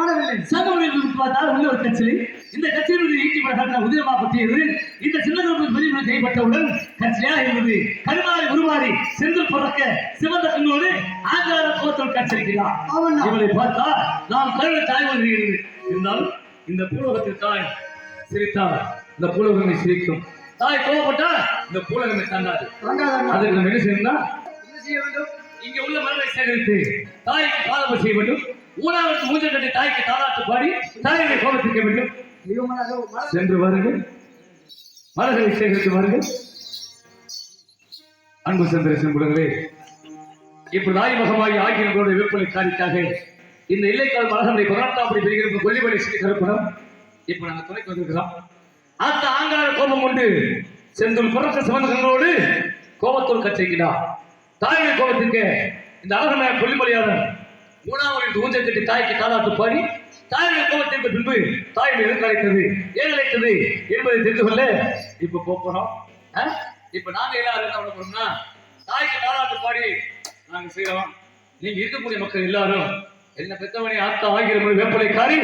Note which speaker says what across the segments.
Speaker 1: ஆடவில்லை.
Speaker 2: பார்த்தால் உள்ள ஒரு கட்சி இந்த கட்சியினுடைய ஈட்டி படகான உதிரமா பற்றியது இந்த சின்னதொரு பதிவு செய்யப்பட்டவுடன் கட்சியா இருந்தது. கருமாறி உருமாறி செந்தில் பறக்க சிவந்த கண்ணோடு ஆங்கார கோத்தல் காட்சியிருக்கிறார்
Speaker 1: ஆவண்ணா.
Speaker 2: இவரை பார்த்தா நாம் கருணை தாய் வருகிறது இருந்தாலும் இந்த பூலகத்தில் தாய் சிரித்தால் இந்த பூலகமை சிரிக்கும். தாய் கோவப்பட்டா இந்த பூலகமை தாங்காது.
Speaker 1: வாங்காதண்ணா
Speaker 2: அதுக்கு நம்ம என்ன செய்யணும்னா
Speaker 1: என்ன செய்ய வேண்டும்?
Speaker 2: இங்க உள்ள மரங்களை சேகரித்து தாய்க்கு பாதம் செய்ய வேண்டும். மூணாவது மூஞ்சல் கட்டி தாய்க்கு தாளாட்டு பாடி தாயை கோபத்திக்க வேண்டும். சென்று வாருங்கள். மலர்களை சேகரித்து வாருங்கள். அன்பு சந்திர குடங்களே இப்படி நாய்முகமாகி ஆகியவர்களுடைய விற்பனை காரிக்காக இந்த இல்லைக்கால் மலகந்தை பதினெட்டாம் படி பெறுகிற கொல்லிமலை சிறு கருப்பணம். இப்ப நாங்க துணைக்கு வந்திருக்கிறோம். அந்த ஆங்கார கோபம் கொண்டு செந்தில் புறத்த சிவந்தங்களோடு கோபத்தோடு கச்சைக்கிறார் தாயுடைய கோபத்திற்கு இந்த அழகனாய கொல்லிமலையாளர் மூணாவது ஊஞ்சல் கட்டி தாய்க்கு தாளாட்டு பாடி தாயுடைய கோபத்திற்கு பின்பு தாயுடைய எது அழைத்தது ஏன் அழைத்தது என்பதை தெரிந்து கொள்ள இப்ப போறோம் ஆ? இப்ப நாங்க எல்லாரும் என்ன பண்ண போறோம்னா தாய்க்கு தாளாட்டு பாடி நாங்க செய்யறோம். நீங்க இருக்கக்கூடிய மக்கள் எல்லாரும் என்ன பெத்தவனை ஆத்தா ஆகிற மொழி வேப்பலைக்காரி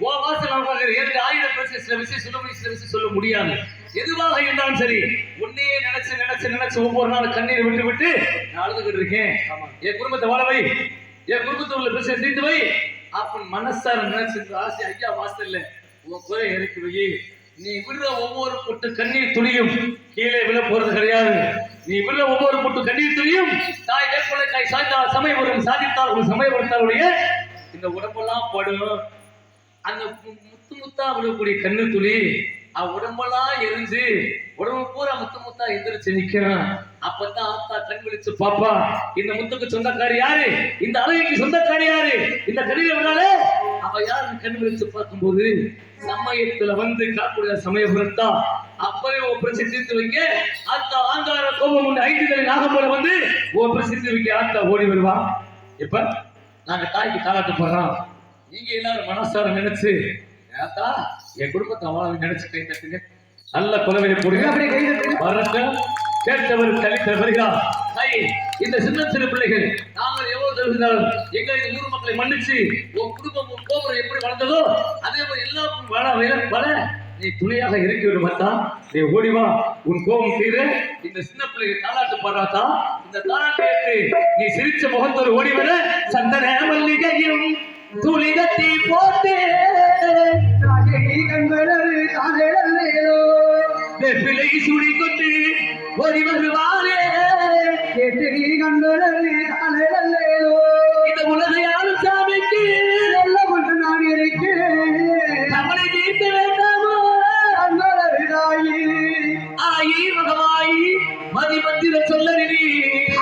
Speaker 2: ஓ வாசல் நமக்காக ஏழு ஆயிரம் பேச சில விஷயம் சொல்ல முடியும் சில விஷயம் சொல்ல முடியாது. எதுவாக இருந்தாலும் சரி உன்னையே நினைச்சு நினைச்சு நினைச்சு ஒவ்வொரு நாள் கண்ணீர் விட்டு விட்டு நான் அழுதுகிட்டு இருக்கேன். என் குடும்பத்தை வாழ வை. என் குடும்பத்தில் உள்ள பிரச்சனை தீர்த்து வை அப்பன் மனசார நினைச்சிருந்த ஆசை ஐயா வாசல்ல உன் குறை இறக்கி வை. நீ விடுற ஒவ்வொரு பொட்டு கண்ணீர் துளியும் கீழே விழ போறது கிடையாது. நீ விடுற ஒவ்வொரு பொட்டு கண்ணீர் துளியும் தாய் வேட்புலை தாய் சாய்ந்தால் சமயபுரம் சாதித்தால் ஒரு சமயபுரத்தாருடைய இந்த உடம்பெல்லாம் படும். அந்த முத்து முத்தா விழக்கூடிய கண்ணு துளி அவன் உடம்பெல்லாம் எரிஞ்சு உடம்பு பூரா முத்து முத்தா எந்திரிச்சு நிக்கிறான். அப்பதான் ஆத்தா கண் விழிச்சு பாப்பா இந்த முத்துக்கு சொந்தக்காரி யாரு? இந்த அழகுக்கு சொந்தக்காரி யாரு? இந்த கடிதம் விழால அவ யாருன்னு கண் விழிச்சு பார்க்கும்போது சமயத்துல வந்து காக்கூடிய சமயபுரத்தா அப்பவே உன் பிரச்சனை தீர்த்து வைக்க ஆத்தா ஆங்கார கோபம் உண்டு. ஐந்து தலை நாகம்போல வந்து உன் பிரச்சனை தீர்த்து வைக்க ஆத்தா ஓடி வருவா. இப்ப நாங்க தாய்க்கு தாளாட்டு போடுறோம். நீங்க எல்லாரும் மனசார நினைச்சு ஏத்தா என் குடும்பத்தை அவ்வளவு நினைச்சு கை தட்டுங்க. நல்ல குலவையை போடுங்க
Speaker 1: அப்படியே கை தட்டுங்க.
Speaker 2: வரட்டும் கேட்டவர் கழித்த தாய் இந்த சின்ன சிறு பிள்ளைகள் நாங்கள் எவ்வளவு தருகிறாலும் எங்க இந்த ஊர் மக்களை மன்னிச்சு உன் குடும்பம் உன் கோபுரம் எப்படி வளர்ந்ததோ அதே மாதிரி எல்லாருக்கும் வள வள நீ துணையாக இறக்கி விடும் மத்தா நீ ஓடி வா. உன் கோபம் தீர. இந்த சின்ன பிள்ளைகள் தாளாட்டு பாடுறாத்தா. இந்த தாளாட்டு நீ சிரிச்ச முகத்தோடு ஓடி வர. சந்தன மல்லிகையும் துளிகத்தி வெப்பிலை சுடி கொண்டு ஓடி வருவாரே.
Speaker 1: கேட்டு நீ கண்களரு தானேலோ
Speaker 2: இந்த உலக யாரும் சாமிக்கு
Speaker 1: நல்ல கொண்டு நான் இருக்கிறேன்.
Speaker 2: கவலை தீர்க்க வேண்டாமோ?
Speaker 1: கண்களரு தாயி
Speaker 2: ஆயி மகமாயி மதிமந்திர சொல்லறினி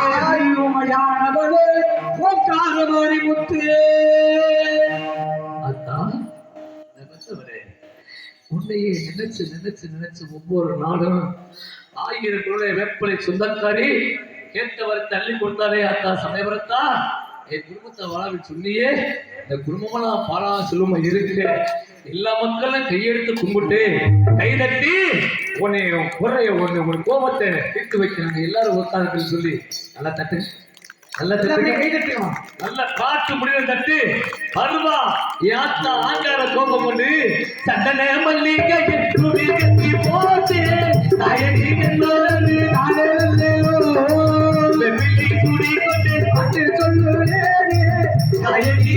Speaker 1: ஆயுமையானவளே ஒக்கார மாறி முத்து.
Speaker 2: நினைச்சு நினைச்சு நினைச்சு ஒவ்வொரு நாளும் ஆயிரம் குழந்தை வேப்பலை சொந்தக்காரி கேட்டவர் தள்ளி கொடுத்தாரே அத்தா சமயபுரத்தா. என் குடும்பத்தை வாழ சொன்னியே இந்த குடும்பமெல்லாம் பாரா சொல்லுமா இருக்கு. எல்லா மக்களும் கையெடுத்து கும்பிட்டு கை தட்டி உன்னை குறைய உன்னை உன் கோபத்தை தீர்த்து வைக்கிறாங்க. எல்லாரும் ஒத்தார்கள் சொல்லி நல்லா தட்டு நல்லா
Speaker 1: எல்லாமே
Speaker 2: தட்டு
Speaker 1: கை
Speaker 2: நல்ல காட்டு முடிவு தட்டு. வருவா யாத்தா ஆங்கார கோபம் கொண்டு சட்டன மல்லிகை துணி கட்டி போட்டு தயங்கி கண்ணோடு வெள்ளி குடி கொண்டு தயங்கி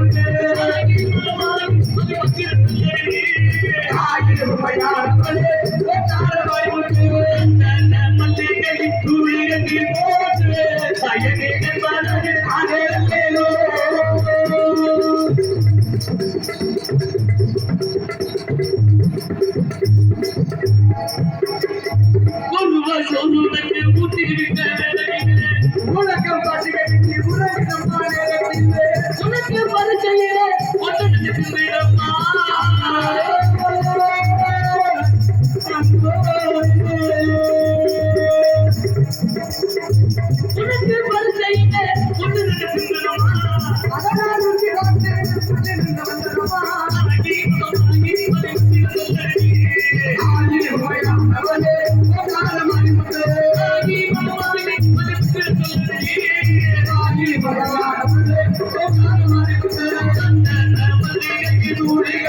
Speaker 2: Thank you.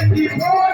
Speaker 2: Thank you.